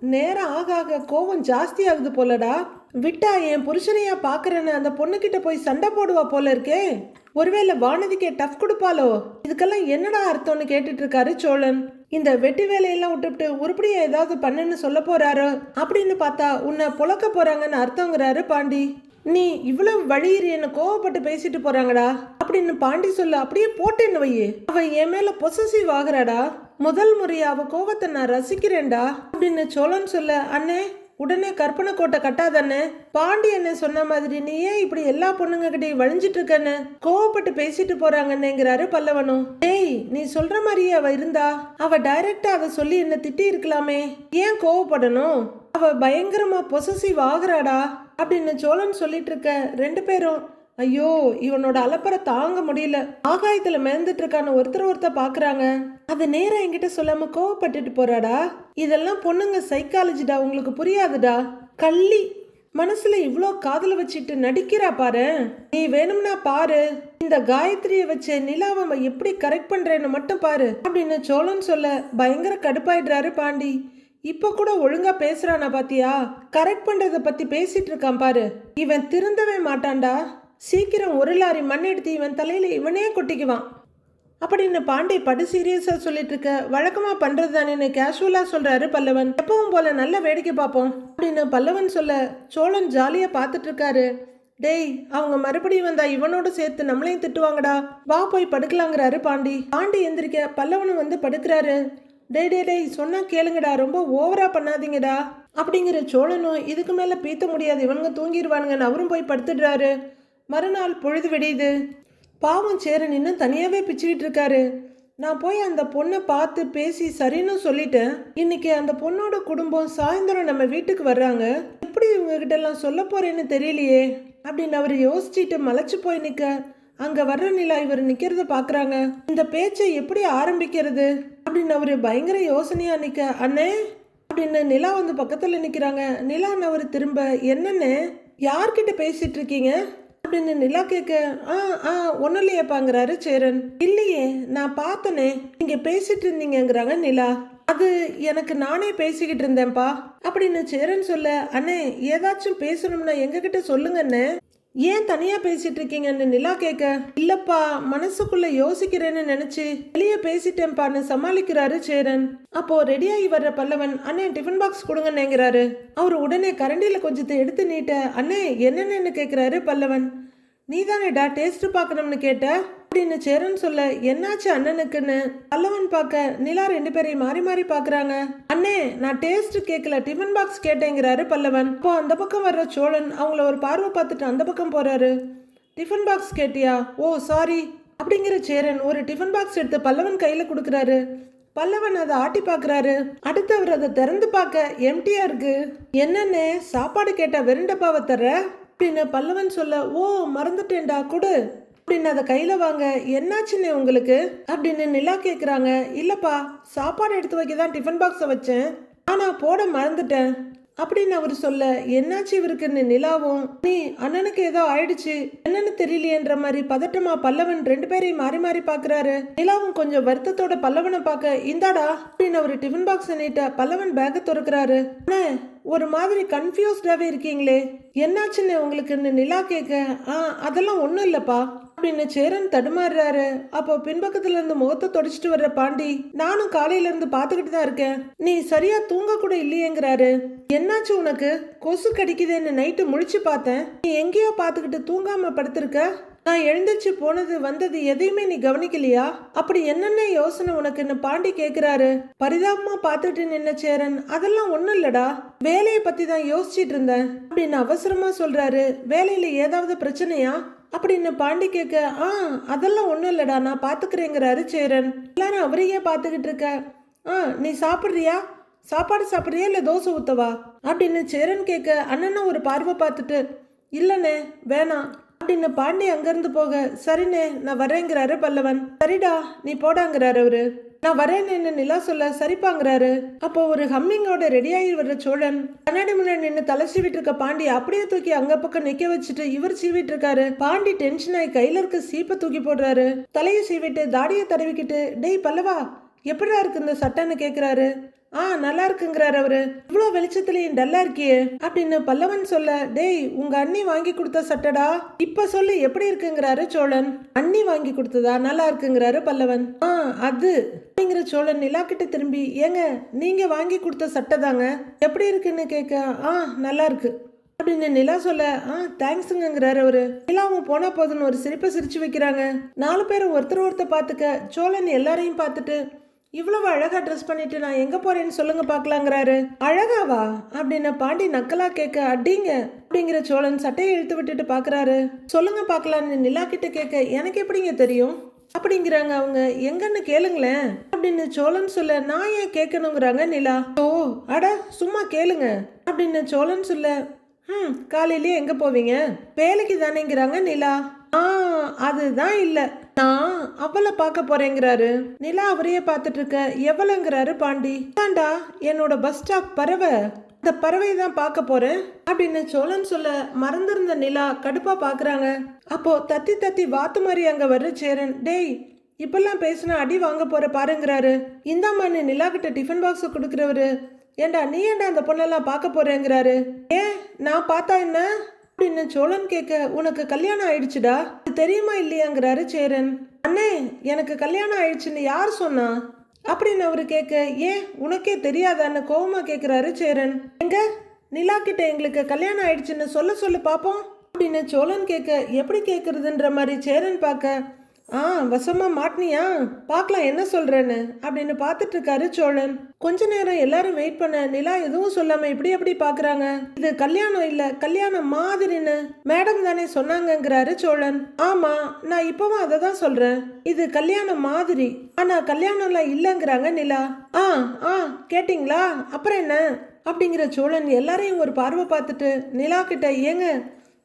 நேரம் ஆக ஆக கோவம் ஜாஸ்தி ஆகுது போலடா. விட்டா என் புருஷனையா பாக்குறேன்னு அந்த பொண்ணுகிட்ட போய் சண்டை போடுவா போல இருக்கே. ஒருவேளை வானதிக்கே டஃப் கொடுப்பாளோ? இதுக்கெல்லாம் என்னடா அர்த்தம்னு கேட்டுட்டு இருக்காரு சோழன். இந்த வெட்டி வேலையெல்லாம் விட்டுவிட்டு உருப்படியா ஏதாவது பண்ணுன்னு சொல்ல போறாரு? அப்படின்னு பார்த்தா உன்னை புழக்க போறாங்கன்னு அர்த்தங்கிறாரு பாண்டி. நீ இவ்வளவு வழியிறி என்ன கோவப்பட்டு பேசிட்டு போறாங்கடா? அப்படின்னு பாண்டி சொல்ல அப்படியே போட்டேன்னு வையே. அவ என் மேல பொசசிவ் ஆகுறாடா. முதல் முறையா அவ கோவத்தை நான் ரசிக்கிறேன்டா அப்படின்னு சோழன் சொல்ல அண்ணே உடனே கற்பனை கோட்டை கட்டாதண்ணே. பாண்டி என்ன சொன்ன மாதிரி நீ ஏன் இப்படி எல்லா பொண்ணுங்க கிட்டயும் வழிஞ்சிட்டு இருக்கன்னு? கோவப்பட்டு பேசிட்டு போறாங்கன்னுங்கிறாரு பல்லவனும். டேய் நீ சொல்ற மாதிரியே அவ இருந்தா? அவ டைரக்டா அவ சொல்லி என்ன திட்டி இருக்கலாமே ஏன் கோவப்படணும்? அவ பயங்கரமா பொசசிவ் ஆகுறாடா. அப்படின்னு சோழன் சொல்லிட்டு இருக்க ரெண்டு பேரும் ஐயோ இவனோட அலப்பறை தாங்க முடியல. ஆகாயத்துல மிதந்துட்டு இருக்கான ஒருத்தர் ஒருத்தர் பாக்குறாங்க. அது நேரம் என்கிட்ட சொல்லாம கோவப்பட்டுட்டு போறாடா. இதெல்லாம் பொண்ணுங்க சைக்காலஜிடா உங்களுக்கு புரியாதுடா. கள்ளி மனசுல இவ்வளோ காதல வச்சுட்டு நடிக்கிறா பாரு. நீ வேணும்னா பாரு. இந்த காயத்ரியை வச்சு நிலாவை எப்படி கரெக்ட் பண்றேன்னு மட்டும் பாரு. அப்படின்னு சோழன் சொல்ல பயங்கர கடுப்பாயிடுறாரு பாண்டி. இப்போ கூட ஒழுங்கா பேசுறானா பாத்தியா? கரெக்ட் பண்றத பத்தி பேசிட்டு இருக்கான் பாரு. இவன் திருந்தவே மாட்டான்டா. சீக்கிரம் ஒரு லாரி மண் எடுத்து இவன் தலையில இவனே கொட்டிக்குவான். அப்படின்னு பாண்டி படு சீரியஸா சொல்லிட்டு இருக்க? வழக்கமா பண்றது தானே கேஷுவலா சொல்றாரு பல்லவன். எப்பவும் போல நல்ல வேடிக்கை பார்ப்போம். அப்படின்னு பல்லவன் சொல்ல சோழன் ஜாலியா பார்த்துட்டு இருக்காரு. டேய் அவங்க மறுபடியும் வந்தா இவனோட சேர்த்து நம்மளையும் திட்டுவாங்கடா. வா போய் படுக்கலாங்கிறாரு பாண்டி. பாண்டி எந்திரிக்க பல்லவனும் வந்து படுக்கிறாரு. டேய் டே டேய் சொன்னால் கேளுங்கடா. ரொம்ப ஓவராக பண்ணாதீங்கடா. அப்படிங்கிற சோழனும் இதுக்கு மேலே பீத்த முடியாது. இவனுங்க தூங்கிடுவானுங்கன்னு அவரும் போய் படுத்துடுறாரு. மறுநாள் பொழுது விடியுது. பாவம் சேரன் இன்னும் தனியாகவே பிச்சுக்கிட்டு இருக்காரு. நான் போய் அந்த பொண்ணை பார்த்து பேசி சரின்னு சொல்லிட்டேன். இன்னைக்கு அந்த பொண்ணோட குடும்பம் சாயந்தரம் நம்ம வீட்டுக்கு வர்றாங்க. எப்படி இவங்க கிட்டலாம் எல்லாம் சொல்ல போறேன்னு தெரியலையே. அப்படின்னு அவர் யோசிச்சுட்டு மலைச்சு போய் நிற்க அங்க வர்ற நிலா இவர் நிக்கிறத பாக்குறாங்க. இந்த பேச்சை எப்படி ஆரம்பிக்கிறது? அப்படின்னு அவரு பயங்கர யோசனையா நிக்க அண்ணே அப்படின்னு நிலா வந்து பக்கத்துல நிக்கிறாங்க. நிலான்னு அவர் திரும்ப என்னன்னு யார்கிட்ட பேசிட்டு இருக்கீங்க? அப்படின்னு நிலா கேட்க ஆ ஆ ஒன்றும் இல்லையப்பாங்கிறாரு சேரன். இல்லையே நான் பார்த்தனே நீங்க பேசிட்டு இருந்தீங்கங்கிறாங்க நிலா. அது எனக்கு நானே பேசிக்கிட்டு இருந்தேன்ப்பா அப்படின்னு சேரன் சொல்ல அண்ணே ஏதாச்சும் பேசணும்னா எங்ககிட்ட சொல்லுங்கண்ணே. ஏன் தனியா பேசிட்டு இருக்கீங்கன்னு நிலா கேட்க. இல்லப்பா மனசுக்குள்ள யோசிக்கிறேன்னு நினைச்சு வெளியே பேசிட்டேன்ப்பான்னு சமாளிக்கிறாரு சேரன். அப்போ ரெடியாகி வர்ற பல்லவன் அண்ணே டிஃபன் பாக்ஸ் கொடுங்கண்ணேங்கிறாரு அவர் உடனே கரண்டியில கொஞ்சத்தை எடுத்து நீட்ட அண்ணே என்னென்னு கேட்கிறாரு பல்லவன். நீதானேடா டேஸ்ட் பார்க்கணும்னு கேட்ட? அப்படின்னு சேரன் சொல்ல என்னாச்சு அண்ணனுக்குன்னு? பல்லவன் பார்க்க நிலா ரெண்டு பேரையும் மாறி மாறி பாக்குறாங்க அண்ணே நான் டேஸ்ட் கேட்கல டிஃபன் பாக்ஸ் கேட்டேங்கிறாரு பல்லவன். அப்போ அந்த பக்கம் வர்ற சோழன் அவங்கள ஒரு பார்வை பார்த்துட்டு அந்த பக்கம் போறாரு. டிஃபன் பாக்ஸ் கேட்டியா? ஓ சாரி அப்படிங்கிற சேரன் ஒரு டிஃபன் பாக்ஸ் எடுத்து பல்லவன் கையில கொடுக்குறாரு. பல்லவன் அதை ஆட்டி பார்க்கறாரு. அடுத்து அவர் அதை திறந்து பார்க்க எம்டியா இருக்கு? என்னன்னு சாப்பாடு கேட்டா வெறுண்டப்பாவை தர்ற? அப்படின்னு பல்லவன் சொல்ல ஓ மறந்துட்டேன்டா கொடு. அப்படின்னு அதை கையில் வாங்க. என்னாச்சுன்னு உங்களுக்கு? அப்படின்னு நிலா கேட்குறாங்க இல்லைப்பா சாப்பாடு எடுத்து வைக்க தான் டிஃபன் பாக்ஸை வச்சேன். ஆனால் போட மறந்துட்டேன். அப்படின்னு அவர் சொல்ல என்னாச்சு இவருக்குன்னு நிலாவும்? நீ அண்ணனுக்கு ஏதோ ஆயிடுச்சு. என்னன்னு தெரியலையேன்ற மாதிரி பதட்டமா பல்லவன் ரெண்டு பேரையும் மாறி மாறி பாக்குறாரு. நிலாவும் கொஞ்சம் வருத்தத்தோட பல்லவனை பார்க்க இந்தாடா அப்படின்னு அவர் டிஃபன் பாக்ஸ் நீட்ட பல்லவன் பேக்கை திறக்கிறாரு. அண்ணே ஒரு மாதிரி கன்ஃபியூஸ்டாவே இருக்கீங்களே. என்னாச்சுன்னு உங்களுக்குன்னு நிலா கேட்க ஆ அதெல்லாம் ஒன்றும் இல்லைப்பா. அப்படின்னு சேரன் தடுமாறுறாரு. அப்போ பின்பக்கத்துல இருந்து முகத்தை தொடச்சிட்டு வர்ற பாண்டி நானும் காலையில இருந்து பாத்துக்கிட்டு தான் இருக்கேன். நீ சரியா தூங்க கூட இல்லையேங்கிறாரு. என்னாச்சு உனக்கு? கொசு கடிக்குதுன்னு நைட்டு முழிச்சு பார்த்தேன். நீ எங்கேயோ பார்த்துக்கிட்டு தூங்காம படுத்திருக்க? நான் எழுந்திரிச்சு போனது வந்தது எதையுமே நீ கவனிக்கலையா? அப்படி என்னென்ன யோசனை உனக்குன்னு பாண்டி கேக்குறாரு. பரிதாபமா பார்த்துட்டு நின்ன சேரன் அதெல்லாம் ஒண்ணும் இல்லடா. வேலையை பத்தி தான் யோசிச்சிட்டு இருந்தேன். அப்படின்னு அவசரமா சொல்றாரு. வேலையில ஏதாவது பிரச்சனையா? அப்படின்னு பாண்டி கேட்க ஆ அதெல்லாம் ஒன்றும் இல்லைடா நான் பார்த்துக்கிறேங்கிறாரு சேரன் எல்லாரும் அவரையே பார்த்துக்கிட்டு இருக்க? ஆ நீ சாப்பிட்றியா? சாப்பாடு சாப்பிட்றியா இல்லை தோசை ஊத்தவா? அப்படின்னு சேரன் கேட்க அண்ணனை ஒரு பார்வை பார்த்துட்டு இல்லைண்ணே வேணாம். அப்படின்னு பாண்டி அங்கேருந்து போக சரிண்ணே நான் வரேங்கிறாரு பல்லவன். சரிடா நீ போடாங்கிறாரு அவரு. நான் வரேன்னு நிலா சொல்ல சரிப்பாங்கிறாரு அப்போ ஒரு ஹம்மிங்கோட ரெடியாகி வர்ற சோழன் கண்ணாடி முன்னாடி நின்று தலை சீவிட்டு இருக்க பாண்டி அப்படியே தூக்கி அங்க பக்கம் நிக்க வச்சுட்டு இவர் சீவிட்டு இருக்காரு. பாண்டி டென்ஷன் ஆகி கையில இருக்க சீப்பை தூக்கி போடுறாரு. தலையை சீவிட்டு தாடியை தடவிக்கிட்டு டேய் பல்லவா எப்படிடா இருக்கு இந்த சட்டைன்னு கேட்குறாரு ஆ நல்லா இருக்குங்கிறாரு அவரு. இவ்வளோ வெளிச்சத்துலயும் டல்லா இருக்கியே அப்படின்னு பல்லவன் சொல்ல டேய் உங்க அண்ணி வாங்கி கொடுத்த சட்டடா? இப்ப சொல்லு எப்படி இருக்குங்கிறாரு சோழன். அண்ணி வாங்கி கொடுத்ததா? நல்லா இருக்குங்கிறாரு பல்லவன். ஆ அது. அப்படிங்கிற சோழன் நிலா கிட்ட திரும்பி ஏங்க நீங்க வாங்கி கொடுத்த சட்டை தாங்க. எப்படி இருக்குன்னு கேட்க ஆ நல்லா இருக்கு அப்படின்னு நிலா சொல்ல ஆ தேங்க்ஸுங்கிறாரு அவரு. நிலாவும் போனா போதுன்னு ஒரு சிரிப்பை சிரிச்சு வைக்கிறாங்க. நாலு பேரும் ஒருத்தர் ஒருத்தர் பார்த்துக்க சோழன் எல்லாரையும் பார்த்துட்டு இவ்வளவு அழகாக ட்ரெஸ் பண்ணிட்டு நான் எங்கே போகிறேன்னு சொல்லுங்க பார்க்கலாங்கிறாரு அழகாவா? அப்படின்னு பாண்டி நக்கலா கேட்க அடிங்க அப்படிங்கிற சோழன் சட்டையை இழுத்து விட்டுட்டு பார்க்குறாரு சொல்லுங்க பார்க்கலான்னு நிலா கிட்ட கேட்க எனக்கு எப்படிங்க தெரியும்? அப்படிங்கிறாங்க அவங்க. எங்கன்னு கேளுங்களேன். அப்படின்னு சோழன் சொல்ல நான் ஏன் கேட்கணுங்கிறாங்க நிலா. ஓ அட சும்மா கேளுங்க. அப்படின்னு சோழன் சொல்ல ம் காலையிலேயே எங்கே போவீங்க? வேலைக்கு தானேங்கிறாங்க நிலா. ஆ அதுதான் இல்லை. நான் அவளை பார்க்க போறேங்கிறாரு. நிலா அவரையே பார்த்துட்டு இருக்க. எவ்வளோங்கிறாரு பாண்டி. தாண்டா என்னோட பஸ் ஸ்டாப் பறவை? அந்த பறவையை தான் பார்க்க போறேன். அப்படின்னு சோழன் சொல்ல மறந்திருந்த நிலா கடுப்பா பாக்குறாங்க அப்போ தத்தி தத்தி வாத்து மாதிரி அங்க வர்ற சேரன் டேய் இப்பெல்லாம் பேசினா அடி வாங்க போற பாருங்கிறாரு. இந்தாம்மான்னு நிலா கிட்ட டிஃபன் பாக்ஸ் கொடுக்குறவரு. ஏண்டா நீ ஏண்டா அந்த பொண்ணெல்லாம் பார்க்க போறேங்கிறாரு? ஏன் நான் பார்த்தா என்ன? அப்படின்னு சோழன் கேட்க உனக்கு கல்யாணம் ஆயிடுச்சுடா. தெரியுமா இல்லையாங்கிறாரு சேரன். அண்ணே எனக்கு கல்யாணம் ஆயிடுச்சுன்னு யார் சொன்னா? அப்படின்னு அவரு கேட்க ஏன்? உனக்கே தெரியாதான்னு கோவமா கேட்குறாரு சேரன். எங்க? நிலா கிட்ட எங்களுக்கு கல்யாணம் ஆயிடுச்சுன்னு சொல்ல சொல்லு பாப்போம். அப்படின்னு சோழன் கேட்க எப்படி கேட்கறதுன்ற மாதிரி சேரன் பார்க்க ஆ வசமா மாட்டினியா? பார்க்கலாம் என்ன சொல்கிறேன்னு அப்படின்னு பார்த்துட்டு இருக்காரு சோழன். கொஞ்ச நேரம் எல்லாரும் வெயிட் பண்ண நிலா எதுவும் சொல்லாம இப்படி எப்படி பாக்குறாங்க இது கல்யாணம் இல்ல கல்யாணம் மாதிரின்னு மேடம் தானே சொன்னாங்கங்கிறாரு சோழன். ஆமா நான் இப்பவும் அதை தான் சொல்றேன். இது கல்யாணம் மாதிரி ஆனா கல்யாணம்லாம் இல்லைங்கிறாங்க நிலா. ஆ ஆ கேட்டிங்களா? அப்புறம் என்ன? அப்படிங்கிற சோழன் எல்லாரையும் ஒரு பார்வை பார்த்துட்டு நிலா கிட்ட ஏங்க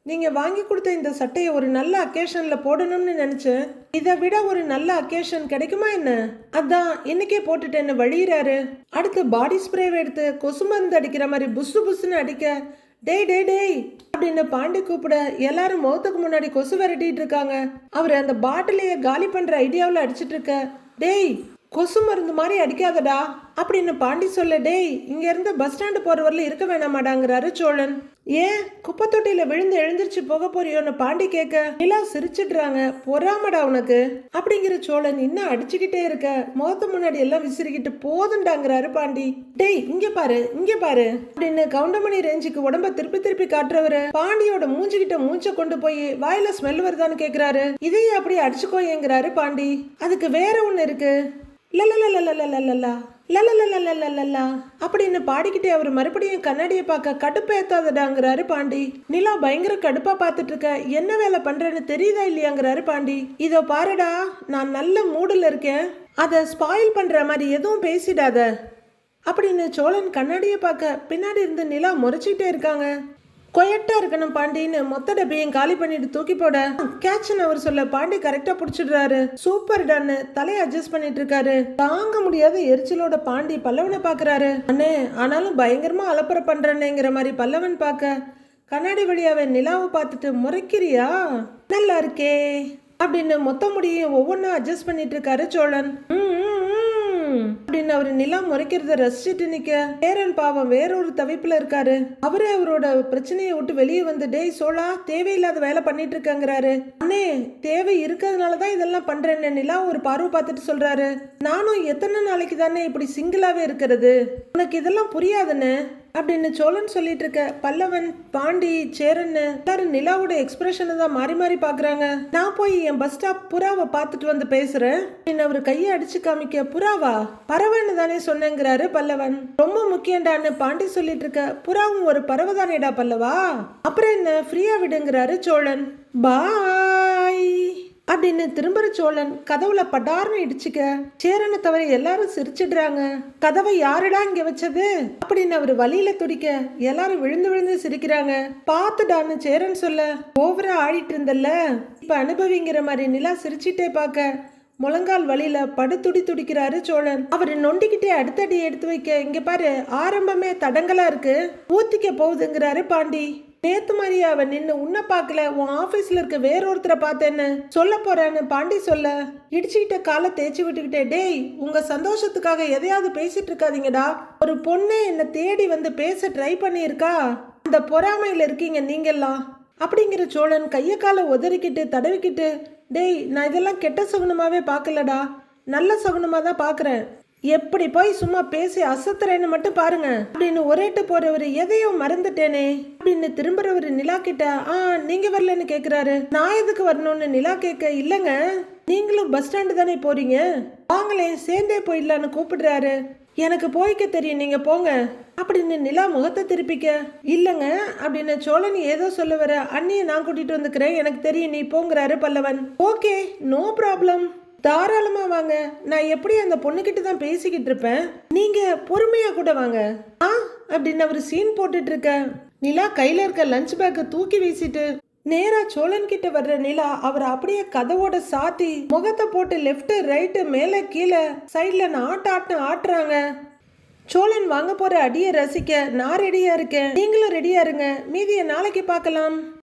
நீங்கள் வாங்கி கொடுத்த இந்த சட்டையை ஒரு நல்ல அக்கேஷனில் போடணும்னு நினச்சேன். இதை விட ஒரு நல்ல அக்கேஷன் கிடைக்குமா என்ன? அதான் இன்னைக்கே போட்டுட்டேன்னு வழியிறாரு. அடுத்து பாடி ஸ்ப்ரேவை எடுத்து கொசு மருந்து அடிக்கிற மாதிரி புசு புசுன்னு அடிக்க டேய் டேய் டேய் அப்படின்னு பாண்டி கூப்பிட எல்லாரும் முகத்துக்கு முன்னாடி கொசு விரட்டிட்டு இருக்காங்க. அவர் அந்த பாட்டிலையே காலி பண்ணுற ஐடியாவில் அடிச்சிட்டு இருக்க டேய் கொசு மருந்து மாதிரி அடிக்காதடா அப்படின்னு பாண்டி சொல்ல டேய் இங்கேருந்து பஸ் ஸ்டாண்டு போகிற வரல இருக்க வேணாமாடாங்கிறாரு சோழன். ஏன்? குப்பை தொட்டியில விழுந்து எழுந்திருச்சு போக போறியோன்னு பாண்டி கேட்க நிலா சிரிச்சிடுறாங்க. பொறாமடா உனக்கு. அப்படிங்கிற சோழன் இன்னும் அடிச்சுக்கிட்டே இருக்க. முகத்து முன்னாடி எல்லாம் விசிறிக்கிட்டு போதுண்டாங்கிறாரு பாண்டி. டேய் இங்க பாரு இங்க பாரு. அப்படின்னு கவுண்டமணி ரேஞ்சுக்கு உடம்ப திருப்பி திருப்பி காட்டுறவரு பாண்டியோட மூஞ்சிக்கிட்ட மூஞ்ச கொண்டு போய் வாயில ஸ்மெல் வருதான்னு கேக்குறாரு. இதையே அப்படியே அடிச்சுக்கோயேங்கிறாரு பாண்டி. அதுக்கு வேற ஒண்ணு இருக்கு. லலலலலலலலலா. லலலலலலலா அப்படின்னு பாடிக்கிட்டே அவர் மறுபடியும் கண்ணாடியை பார்க்க கடுப்பேத்தாதடாங்கிறாரு பாண்டி. நிலா பயங்கர கடுப்பாக பார்த்துட்டு இருக்க என்ன வேலை பண்ணுறேன்னு தெரியுதா இல்லையாங்கிறாரு பாண்டி. இதோ பாருடா நான் நல்ல மூடில் இருக்கேன். அதை ஸ்பாயில் பண்ணுற மாதிரி எதுவும் பேசிடாத. அப்படின்னு சோழன் கண்ணாடியை பார்க்க பின்னாடி இருந்து நிலா முறைச்சிட்டே இருக்காங்க. கொயட்டா இருக்கணும் பாண்டின்னு மொத்த டப்பையும் காலி பண்ணிட்டு தூக்கி போட. கேட்சன் அவர் சொல்ல பாண்டி கரெக்டா புடிச்சிடுறாரு. சூப்பர் டான்னு தலையை அட்ஜஸ்ட் பண்ணிட்டு இருக்காரு. தாங்க முடியாத எரிச்சலோட பாண்டி பல்லவனை பாக்குறாரு. அண்ணே ஆனாலும் பயங்கரமா அலப்பற பண்றேன்னேங்கிற மாதிரி பல்லவன் பார்க்க கண்ணாடி வழியாவே நிலாவை பார்த்துட்டு முறைக்கிறியா? நல்லா இருக்கே. அப்படின்னு மொத்த முடியும் ஒவ்வொன்றா அட்ஜஸ்ட் பண்ணிட்டு இருக்காரு சோழன். ம். அப்படின்னு அவர் நிலா முறைக்கிறத ரசிச்சுட்டு நிக்க. பேரன் பாவம் வேறொரு தவிப்புல இருக்காரு. அவரே அவரோட பிரச்சனையை விட்டு வெளியே வந்து டேய் சோழா தேவையில்லாத வேலை பண்ணிட்டு இருக்கங்கிறாரு அண்ணே தேவை இருக்கிறதுனால தான் இதெல்லாம் பண்றேன்னு நிலா ஒரு பார்வை பார்த்துட்டு சொல்றாரு. நானும் எத்தனை நாளைக்கு தானே இப்படி சிங்கிளாவே இருக்கிறது? உனக்கு இதெல்லாம் புரியாதுன்னு. அப்படின்னு சோழன் சொல்லிட்டு இருக்க பல்லவன் பாண்டி சேரன்னு எல்லாரும் நிலாவோட எக்ஸ்பிரஷனை தான் மாறி மாறி பாக்குறாங்க. நான் போய் என் பஸ் ஸ்டாப் புறாவை பார்த்துட்டு வந்து பேசுறேன். அப்படின்னு அவர் கையை அடிச்சு காமிக்க புறாவா? பறவைன்னு தானே சொன்னேங்கிறாரு பல்லவன். ரொம்ப முக்கியம்டான்னு பாண்டி சொல்லிட்டு இருக்க புறாவும் ஒரு பறவை தானேடா பல்லவா? அப்புறம் என்ன? ஃப்ரீயா விடுங்கிறாரு சோழன். பாய் அப்படின்னு திரும்புற சோழன் கதவுல படார்னு இடிச்சுக்க சேரனை தவிர எல்லாரும் சிரிச்சிடுறாங்க. கதவை யாருடா இங்க வச்சது? அப்படின்னு அவர் வழியில துடிக்க எல்லாரும் விழுந்து விழுந்து சிரிக்கிறாங்க. பாத்துடான்னு சேரன் சொல்ல ஓவரா ஆடிட்டு இருந்தல்ல? இப்ப அனுபவிங்கிற மாதிரி நிலா சிரிச்சிட்டே பார்க்க முழங்கால் வழியில படுத்துடி துடிக்கிறாரு சோழன். அவர் நொண்டிக்கிட்டே அடுத்தடி எடுத்து வைக்க இங்க பாரு ஆரம்பமே தடங்கலா இருக்கு. ஊத்திக்க போகுதுங்கிறாரு பாண்டி. நேத்து மாதிரி அவன் நின்னு உன்னை பார்க்கல உன் ஆபீஸ்ல இருக்க வேறொருத்தரை பார்த்தேன்னு சொல்ல போறேன்னு பாண்டி சொல்ல. இடிச்சுக்கிட்ட காலை தேய்ச்சி விட்டுக்கிட்டே டேய் உங்க சந்தோஷத்துக்காக எதையாவது பேசிட்டு இருக்காதீங்கடா. ஒரு பொண்ணே என்னை தேடி வந்து பேச ட்ரை பண்ணியிருக்கா. அந்த பொறாமையில இருக்கீங்க நீங்கெல்லாம். அப்படிங்கிற சோழன் கைய காலை உதறிக்கிட்டு தடவிக்கிட்டு டேய் நான் இதெல்லாம் கெட்ட சகுனமாகவே பார்க்கலடா. நல்ல சகுனமாக தான் பார்க்குறேன். எப்படி போய் சும்மா பேசி அசத்துறேன்னு மட்டும் பாருங்க. அப்படின்னு ஒரேட்டு போறவர் எதையோ மறந்துட்டேனே. அப்படின்னு திரும்புறவர் நிலா கிட்ட ஆ நீங்க வரலன்னு கேக்குறாரு. நான் எதுக்கு வரணும்னு நிலா கேட்க இல்லைங்க நீங்களும் பஸ் ஸ்டாண்டு தானே போறீங்க? வாங்களேன் சேர்ந்தே போயிடலான்னு கூப்பிடுறாரு. எனக்கு போய்க்க தெரியும் நீங்க போங்க. அப்படின்னு நிலா முகத்தை திருப்பிக்க இல்லைங்க அப்படின்னு சோழன் ஏதோ சொல்ல வர அண்ணியை நான் கூட்டிட்டு வந்துக்கிறேன். எனக்கு தெரியும் நீ போங்கிறாரு பல்லவன். Okay no problem. தாராளமா வாங்க. நான் எப்படி அந்த பொண்ணுகிட்ட தான் பேசிக்கிட்டு இருப்பேன்? நீங்க பொறுமையா கூட வாங்க. ஆ? அப்படின்னு அவர் சீன் போட்டுட்டு இருக்க. நிலா கையில இருக்க லஞ்ச் பேக்கை தூக்கி வீசிட்டு நேரா சோழன் கிட்ட வர்ற நிலா அவர் அப்படியே கதவோட சாத்தி முகத்தை போட்டு லெஃப்ட் ரைட்டு மேல கீழே சைட்ல ஆட்ட ஆட்டம் ஆட்டுறாங்க. சோழன் வாங்க போற அடியை ரசிக்க நான் ரெடியா இருக்கேன். நீங்களும் ரெடியா இருங்க. மீதியை நாளைக்கு பார்க்கலாம்.